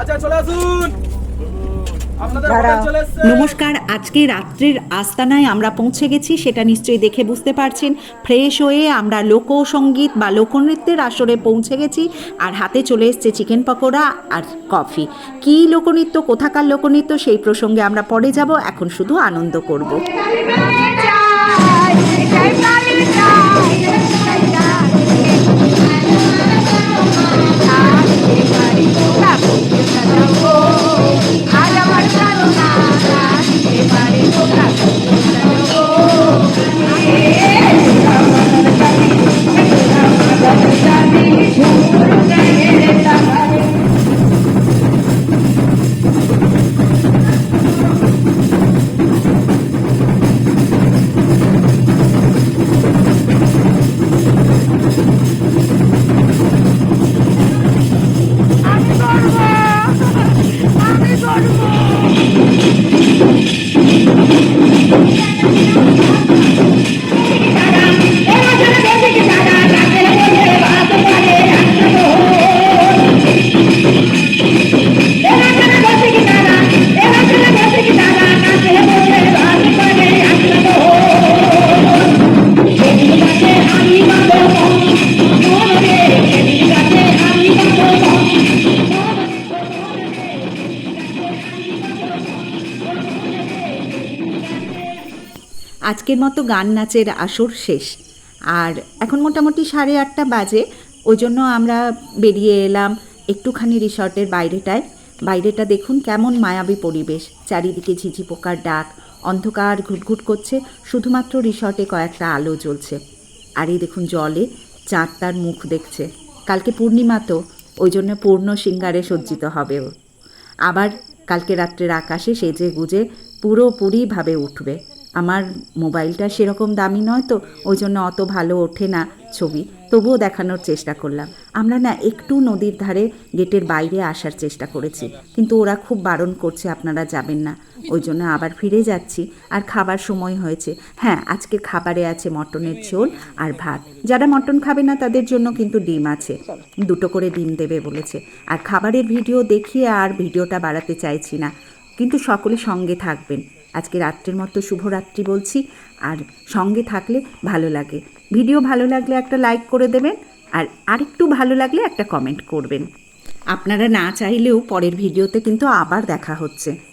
আচ্ছা চলে আসুন। নমস্কার আজকে রাত্রির আস্তানায় আমরা পৌঁছে গেছি সেটা নিশ্চয়ই দেখে বুঝতে পারছেন। ফ্রেশ হয়ে আমরা লোকসঙ্গীত বা লোকনৃত্যের আসরে পৌঁছে গেছি আর হাতে চলে এসছে চিকেন পকোড়া আর কফি। কী লোকনৃত্য কোথাকার লোকনৃত্য সেই প্রসঙ্গে আমরা পরে যাব। এখন শুধু আনন্দ করব। আজকের মতো গান নাচের আসর শেষ। আর এখন মোটামুটি সাড়ে আটটা বাজে, ওই জন্য আমরা বেরিয়ে এলাম একটুখানি রিসর্টের বাইরেটায়। বাইরেটা দেখুন কেমন মায়াবী পরিবেশ। চারিদিকে ঝিঝি পোকার ডাক, অন্ধকার ঘুটঘুট করছে, শুধুমাত্র রিসর্টে কয়েকটা আলো জ্বলছে। আর এই দেখুন জলে চাঁদ তার মুখ দেখছে। কালকে পূর্ণিমা তো, ওই জন্য পূর্ণ সিঙ্গারে সজ্জিত হবে আবার কালকে রাত্রের আকাশে সেজে গুজে পুরোপুরিভাবে উঠবে। আমার মোবাইলটা সেরকম দামি নয় তো, ওই জন্য অত ভালো ওঠে না ছবি। তবুও দেখানোর চেষ্টা করলাম। আমরা না একটু নদীর ধারে গেটের বাইরে আসার চেষ্টা করেছি, কিন্তু ওরা খুব বারণ করছে আপনারা যাবেন না। ওই জন্য আবার ফিরে যাচ্ছি, আর খাবার সময় হয়েছে। হ্যাঁ আজকের খাবারে আছে মটনের ঝোল আর ভাত। যারা মটন খাবে না তাদের জন্য কিন্তু ডিম আছে। দুটো করে ডিম দেবে বলেছে। আর খাবারের ভিডিও দেখিয়ে আর ভিডিওটা বাড়াতে চাইছি না। কিন্তু সকলে সঙ্গে থাকবেন। আজকে রাত্রের মতো শুভরাত্রি বলছি, আর সঙ্গে থাকলে ভালো লাগে। ভিডিও ভালো লাগলে একটা লাইক করে দেবেন, আর আরেকটু ভালো লাগলে একটা কমেন্ট করবেন। আপনারা না চাইলেও পরের ভিডিওতে কিন্তু আবার দেখা হচ্ছে।